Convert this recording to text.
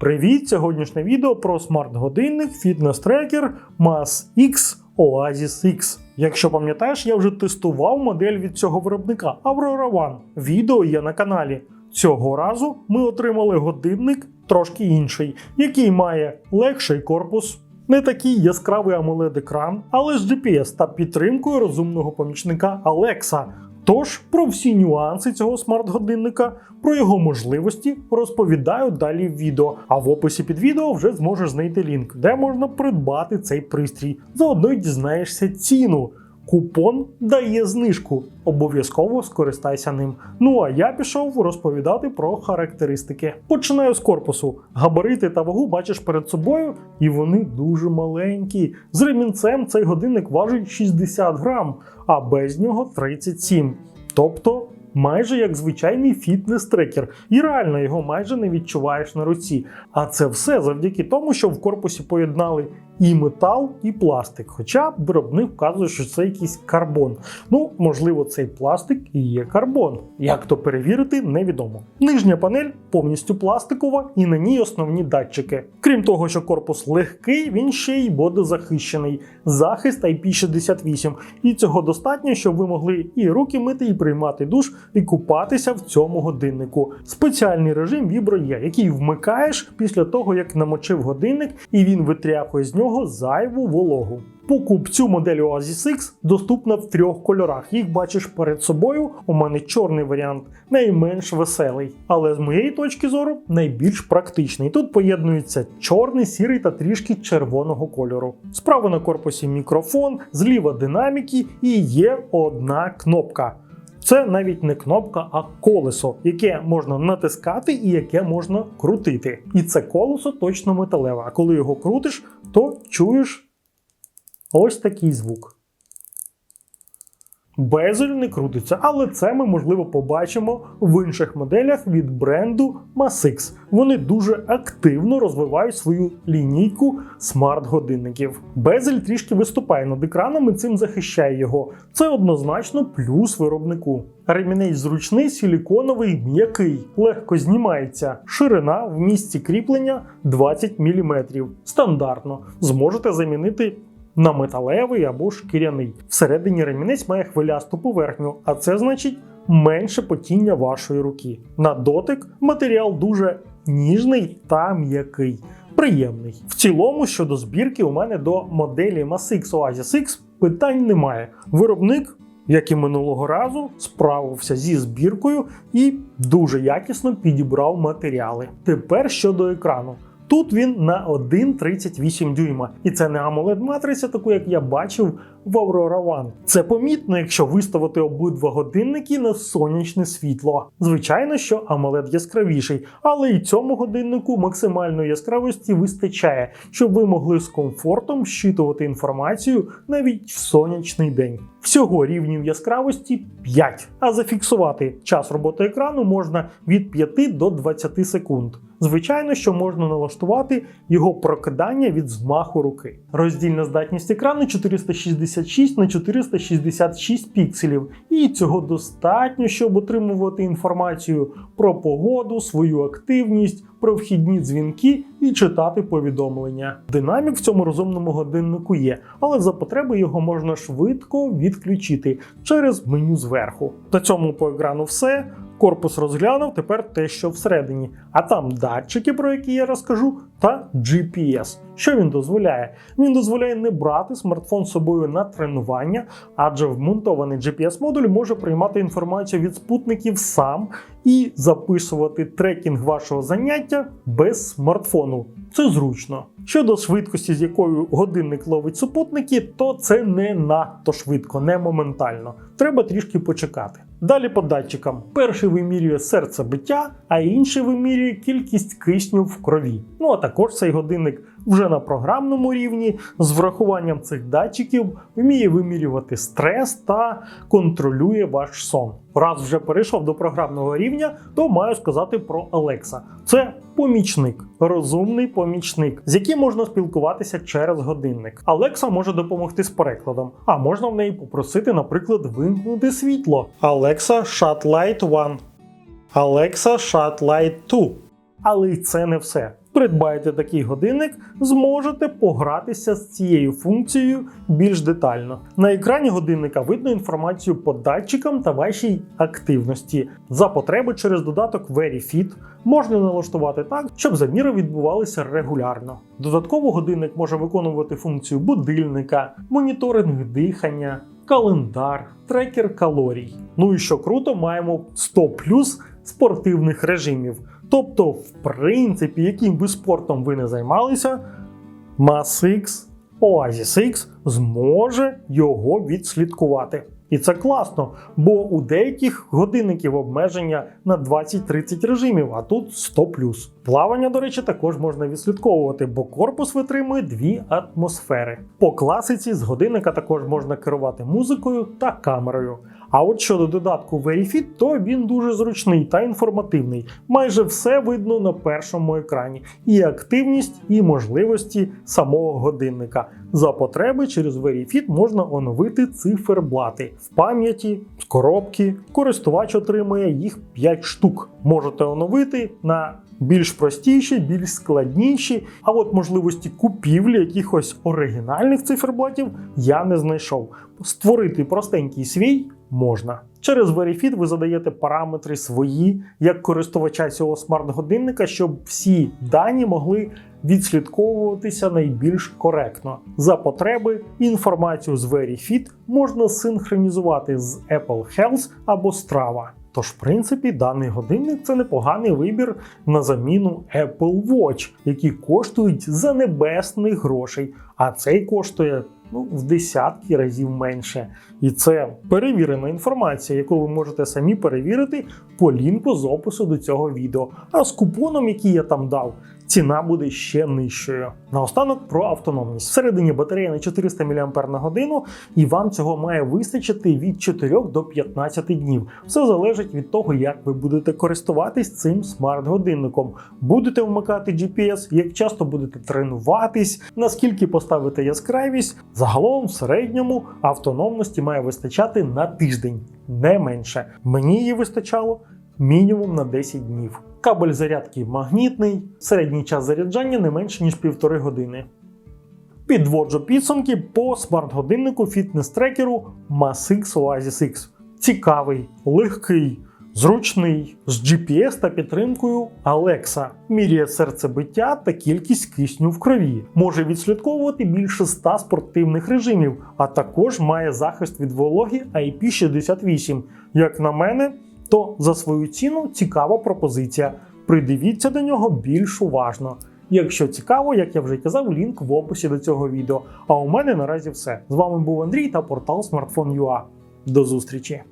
Привіт! Сьогоднішнє відео про смарт-годинник фітнес-трекер Mass X Oasis X. Якщо пам'ятаєш, я вже тестував модель від цього виробника Aurora One. Відео є на каналі. Цього разу ми отримали годинник трошки інший, який має легший корпус, не такий яскравий amoled екран але з GPS та підтримкою розумного помічника Alexa. Тож про всі нюанси цього смарт-годинника, про його можливості розповідаю далі в відео. А в описі під відео вже зможеш знайти лінк, де можна придбати цей пристрій. Заодно й дізнаєшся ціну. Купон дає знижку. Обов'язково скористайся ним. Ну а я пішов розповідати про характеристики. Починаю з корпусу. Габарити та вагу бачиш перед собою, і вони дуже маленькі. З ремінцем цей годинник важить 60 грам, а без нього 37. Тобто. Майже як звичайний фітнес-трекер, і реально його майже не відчуваєш на руці. А це все завдяки тому, що в корпусі поєднали і метал, і пластик. Хоча виробник вказує, що це якийсь карбон. Ну, можливо, цей пластик і є карбон. Як то перевірити, невідомо. Нижня панель повністю пластикова і на ній основні датчики. Крім того, що корпус легкий, він ще й водозахищений. Захист IP68. І цього достатньо, щоб ви могли і руки мити, і приймати душ, і купатися в цьому годиннику. Спеціальний режим вібро є, який вмикаєш після того, як намочив годинник, і він витряхує з нього зайву вологу. Покупцю моделі Oasis X доступна в трьох кольорах. Їх бачиш перед собою. У мене чорний варіант, найменш веселий, але з моєї точки зору найбільш практичний. Тут поєднуються чорний, сірий та трішки червоного кольору. Справа на корпусі мікрофон, зліва динаміки і є одна кнопка. Це навіть не кнопка, а колесо, яке можна натискати і яке можна крутити. І це колесо точно металеве. А коли його крутиш, то чуєш ось такий звук. Безель не крутиться, але це ми можливо побачимо в інших моделях від бренду Masix. Вони дуже активно розвивають свою лінійку смарт-годинників. Безель трішки виступає над екраном і цим захищає його. Це однозначно плюс виробнику. Ремінець зручний, силіконовий, м'який, легко знімається. Ширина в місці кріплення 20 мм. Стандартно. Зможете замінити на металевий або шкіряний. Всередині ремінець має хвилясту поверхню, а це значить менше потіння вашої руки. На дотик матеріал дуже ніжний та м'який. Приємний. В цілому, щодо збірки, у мене до моделі Masix Oasis X питань немає. Виробник, як і минулого разу, справився зі збіркою і дуже якісно підібрав матеріали. Тепер щодо екрану. Тут він на 1,38 дюйма, і це не amoled матриця, таку як я бачив в Aurora One. Це помітно, якщо виставити обидва годинники на сонячне світло. Звичайно, що AMOLED яскравіший, але і цьому годиннику максимальної яскравості вистачає, щоб ви могли з комфортом щитувати інформацію навіть в сонячний день. Всього рівнів яскравості 5, а зафіксувати час роботи екрану можна від 5 до 20 секунд. Звичайно, що можна налаштувати його прокидання від змаху руки. Роздільна здатність екрану 466 на 466 пікселів, і цього достатньо, щоб отримувати інформацію про погоду, свою активність, про вхідні дзвінки і читати повідомлення. Динамік в цьому розумному годиннику є, але за потреби його можна швидко відключити через меню зверху. На цьому по екрану все. Корпус розглянув тепер те, що всередині, а там датчики, про які я розкажу, та GPS. Що він дозволяє? Він дозволяє не брати смартфон з собою на тренування, адже вмонтований GPS-модуль може приймати інформацію від спутників сам і записувати трекінг вашого заняття без смартфону. Це зручно. Щодо швидкості, з якою годинник ловить супутники, то це не надто швидко, не моментально. Треба трішки почекати. Далі по датчикам. Перший вимірює серцебиття, а інший вимірює кількість кисню в крові. Ну а також цей годинник вже на програмному рівні з врахуванням цих датчиків вміє вимірювати стрес та контролює ваш сон. Раз вже перейшов до програмного рівня, то маю сказати про Alexa. Це помічник, розумний помічник, з яким можна спілкуватися через годинник. Alexa може допомогти з перекладом, а можна в неї попросити, наприклад, вимкнути світло. Alexa Shut Light 1. Alexa Shut Light 2. Але й це не все. Придбаєте такий годинник, зможете погратися з цією функцією більш детально. На екрані годинника видно інформацію по датчикам та вашій активності. За потреби через додаток VeryFit можна налаштувати так, щоб заміри відбувалися регулярно. Додатково годинник може виконувати функцію будильника, моніторинг дихання, календар, трекер калорій. Ну і що круто, маємо 100 плюс спортивних режимів. Тобто, в принципі, яким би спортом ви не займалися, MASX, Oasis X зможе його відслідкувати. І це класно, бо у деяких годинників обмеження на 20-30 режимів, а тут 100 Плавання, до речі, також можна відслідковувати, бо корпус витримує дві атмосфери. По класиці з годинника також можна керувати музикою та камерою. А от щодо додатку VeryFit, то він дуже зручний та інформативний. Майже все видно на першому екрані: і активність, і можливості самого годинника. За потреби через VeryFit можна оновити циферблати в пам'яті, з коробки. Користувач отримує їх 5 штук. Можете оновити на більш простіші, більш складніші. А от можливості купівлі якихось оригінальних циферблатів я не знайшов. Створити простенький свій можна. Через VeryFit ви задаєте параметри свої як користувача цього смарт-годинника, щоб всі дані могли відслідковуватися найбільш коректно. За потреби інформацію з VeryFit можна синхронізувати з Apple Health або Strava. Тож, в принципі, даний годинник це непоганий вибір на заміну Apple Watch, які коштують за небесних грошей, а цей коштує ну, в десятки разів менше. І це перевірена інформація, яку ви можете самі перевірити по лінку з опису до цього відео. А з купоном, який я там дав, ціна буде ще нижчою. Наостанок про автономність. Всередині батарея на 400 мАч і вам цього має вистачити від 4 до 15 днів. Все залежить від того, як ви будете користуватись цим смарт-годинником. Будете вмикати GPS, як часто будете тренуватись, наскільки поставите яскравість. Загалом, в середньому, автономності має вистачати на тиждень, не менше. Мені її вистачало мінімум на 10 днів. Кабель зарядки магнітний, середній час заряджання не менше ніж півтори години. Підводжу підсумки по смарт-годиннику фітнес-трекеру MASIX Oasis X. Цікавий, легкий, зручний, з GPS та підтримкою Alexa. Міряє серцебиття та кількість кисню в крові. Може відслідковувати більше 100 спортивних режимів, а також має захист від вологи IP68. Як на мене, то за свою ціну цікава пропозиція. Придивіться до нього більш уважно. Якщо цікаво, як я вже казав, лінк в описі до цього відео. А у мене наразі все. З вами був Андрій та портал Smartphone.ua. До зустрічі!